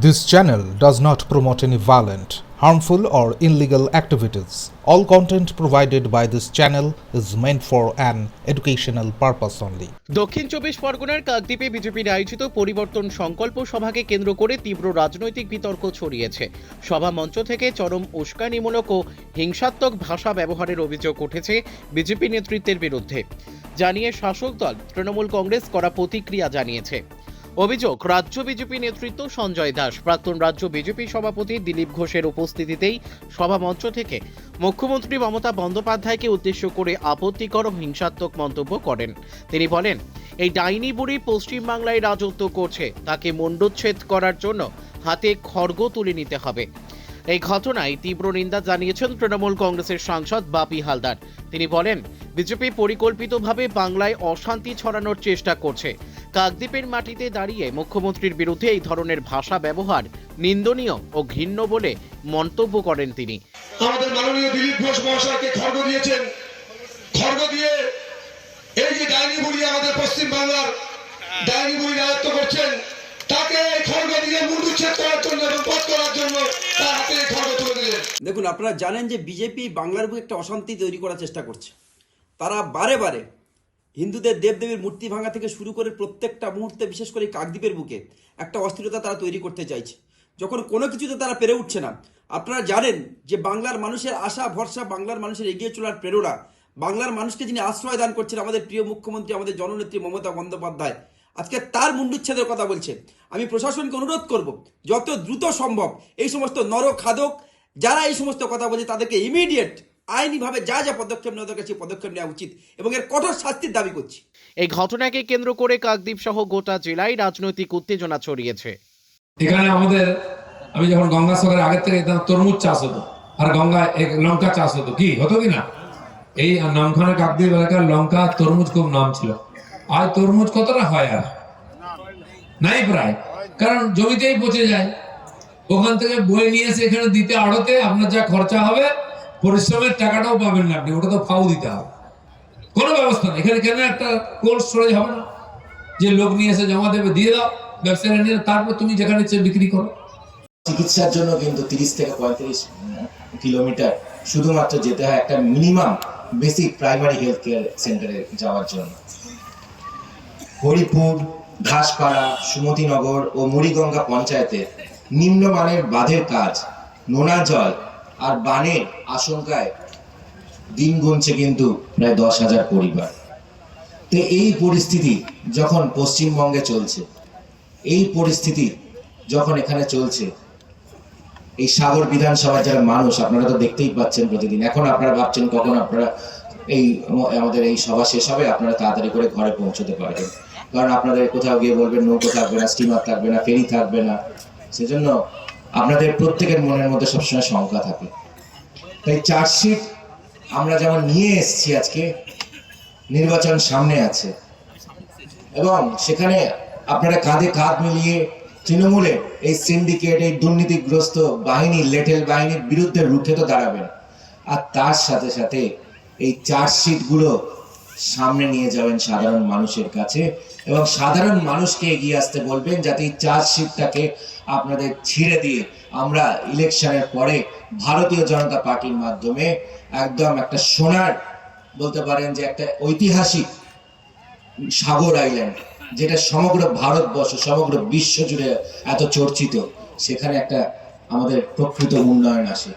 This channel does not promote any violent, harmful, or illegal activities. All content provided by this channel is meant for an educational purpose only. দক্ষিণ চব্বিশ পরগনার কাকদ্বীপে বিজেপির আয়োজিত পরিবর্তন সংকল্প সভাকে কেন্দ্র করে তীব্র রাজনৈতিক বিতর্ক ছড়িয়েছে সভা মঞ্চ থেকে চরম উস্কানিমূলক ও হিংসাত্মক ভাষা ব্যবহারের অভিযোগ উঠেছে বিজেপি নেতৃত্বের বিরুদ্ধে জানিয়ে শাসক দল তৃণমূল কংগ্রেস করা প্রতিক্রিয়া জানিয়েছে অভিযোগ, রাজ্য বিজেপি নেতৃত্ব সঞ্জয় দাস। প্রাক্তন রাজ্য বিজেপি সভাপতি দিলীপ ঘোষের উপস্থিতিতেই সভা মঞ্চ থেকে মুখ্যমন্ত্রী মমতা বন্দ্যোপাধ্যায়কে উদ্দেশ্য করে আপত্তিকর ও হিংসাত্মক মন্তব্য করেন। তিনি বলেন, এই ডাইনি বুড়ি পশ্চিমবাংলায় রাজত্ব করছে। তাকে মণ্ডচ্ছেদ করার জন্য হাতে খড়গ তুলে নিতে হবে। এই ঘটনায় তীব্র নিন্দা জানিয়েছেন তৃণমূল কংগ্রেসের সাংসদ বাপি হালদার। তিনি বলেন, বিজেপি পরিকল্পিতভাবে বাংলায় অশান্তি ছড়ানোর চেষ্টা করছে। কাকদ্বীপের মাটিতে দাঁড়িয়ে মুখ্যমন্ত্রীর বিরুদ্ধে এই ধরনের ভাষা ব্যবহার নিন্দনীয় ও ঘৃণ্য বলে মন্তব্য করেন তিনি। আমাদের মাননীয় দিলীপ ঘোষ মহাশয়কে খর্গ দিয়েছেন। খর্গ দিয়ে এই যে ডাইনি বুড়ি আমাদের পশ্চিম বাংলার ডাইনি বুড়ি রাজত্ব করছেন তাকে এই খর্গ দিয়ে মুন্ডুচ্ছেদ করার জন্য এবং পথ করার জন্য তার হাতে এই খর্গ তুলে দিলেন। দেখুন আপনারা জানেন যে বিজেপি বাংলার বুকে একটা অশান্তি তৈরি করার চেষ্টা করছে। তারা বারে বারে হিন্দুদের দেবদেবীর মূর্তি ভাঙা থেকে শুরু করে প্রত্যেকটা মুহূর্তে বিশেষ করে কাকদ্বীপের বুকে একটা অস্থিরতা তারা তৈরি করতে চাইছে। যখন কোনো কিছুতে তারা পেরে উঠছে না, আপনারা জানেন যে বাংলার মানুষের আশা, ভরসা, বাংলার মানুষের এগিয়ে চলার প্রেরণা, বাংলার মানুষকে যিনি আশ্রয় দান করছেন আমাদের প্রিয় মুখ্যমন্ত্রী, আমাদের জননেত্রী মমতা বন্দ্যোপাধ্যায়, আজকে তার মুন্ডুচ্ছেদের কথা বলছে। আমি প্রশাসনকে অনুরোধ করব, যত দ্রুত সম্ভব এই সমস্ত নরখাদক, যারা এই সমস্ত কথা বলছে তাদেরকে ইমিডিয়েট আইনিভাবে যা যা পদক্ষেপ নেওয়া দরকার সেই পদক্ষেপ নেওয়া উচিত এবং এর কঠোর শাস্তির দাবি করছি। এই ঘটনাকে কেন্দ্র করে কাকদ্বীপ সহ গোটা জেলায় রাজনৈতিক উত্তেজনা ছড়িয়েছে। এখানে আমাদের আমি যখন গঙ্গা সাগরের আগের থেকে তরমুজ চাষ হতো আর গঙ্গা লঙ্কা চাষ হতো। কি? হতো কি না? এই নামখানা কাকদ্বীপ এলাকার লঙ্কা তরমুজ খুব নাম ছিল। আর তরমুজ কতটা হয় আর? নাই প্রায়। কারণ জমিতেই পচে যায়। ওখান থেকে বয়ে নিয়ে এসে এখানে দিতে আড়তে আপনার যা খরচা হবে পরিশ্রমের টাকাটাও পাবেন না আপনি ওটা তো ফাউ দিতে হবে। কোনো ব্যবস্থা নেই। এখানে কেন একটা কোল্ড স্টোরেজ হবে না? যে লোক নিয়ে এসে জমা দেবে, দিয়ে দাও ব্যবসায়ীরা নিয়ে তারপর তুমি যেখানে ইচ্ছে বিক্রি করো। চিকিৎসার জন্য কিন্তু তিরিশ থেকে পঁয়ত্রিশ কিলোমিটার শুধুমাত্র যেতে হয় একটা minimum basic primary health care সেন্টারে যাওয়ার জন্য। হরিপুর, ঘাসপাড়া, সুমতিনগর ও মুড়িগঙ্গা পঞ্চায়েতের নিম্নমানের বাঁধের কাজ, নোনা জল আর বানের আশঙ্কায় দিন গুনছে কিন্তু প্রায় দশ হাজার পরিবার। তো এই পরিস্থিতি যখন পশ্চিমবঙ্গে চলছে, এই পরিস্থিতি যখন এখানে চলছে, এই সাগর বিধানসভার যারা মানুষ, আপনারা তো দেখতেই পাচ্ছেন প্রতিদিন। এখন আপনারা ভাবছেন কখন আপনারা এই আমাদের এই সভা শেষ হবে, আপনারা তাড়াতাড়ি করে ঘরে পৌঁছতে পারবেন। কারণ আপনাদের কোথাও গিয়ে বলবেন, নৌকো থাকবে না স্টিমার থাকবে না, ফেরি থাকবে না। সেজন্য আপনাদের প্রত্যেকের মনের মধ্যে সবসময় শঙ্কা থাকে। তাই চার্জশিট আমরা যেমন নিয়ে এসেছি আজকে, নির্বাচন সামনে আছে। এবং সেখানে আপনারা কাঁধে কাঁধ মিলিয়ে তৃণমূলে এই সিন্ডিকেট এই দুর্নীতিগ্রস্ত বাহিনী, লেটেল বাহিনীর বিরুদ্ধে রুখে তো দাঁড়াবেন। আর তার সাথে সাথে এই চার্জশিটগুলো সামনে নিয়ে যাবেন সাধারণ মানুষের কাছে এবং সাধারণ মানুষকে এগিয়ে আসতে বলবেন যাতে এই চার্জশিটটাকে আপনাদের ছিঁড়ে দিয়ে আমরা ইলেকশনের পরে ভারতীয় জনতা পার্টির মাধ্যমে একদম একটা সোনার, বলতে পারেন যে একটা ঐতিহাসিক সাগর আইল্যান্ড যেটা সমগ্র ভারতবর্ষ, সমগ্র বিশ্ব জুড়ে এত চর্চিত, সেখানে একটা আমাদের প্রকৃত উন্নয়ন আসে।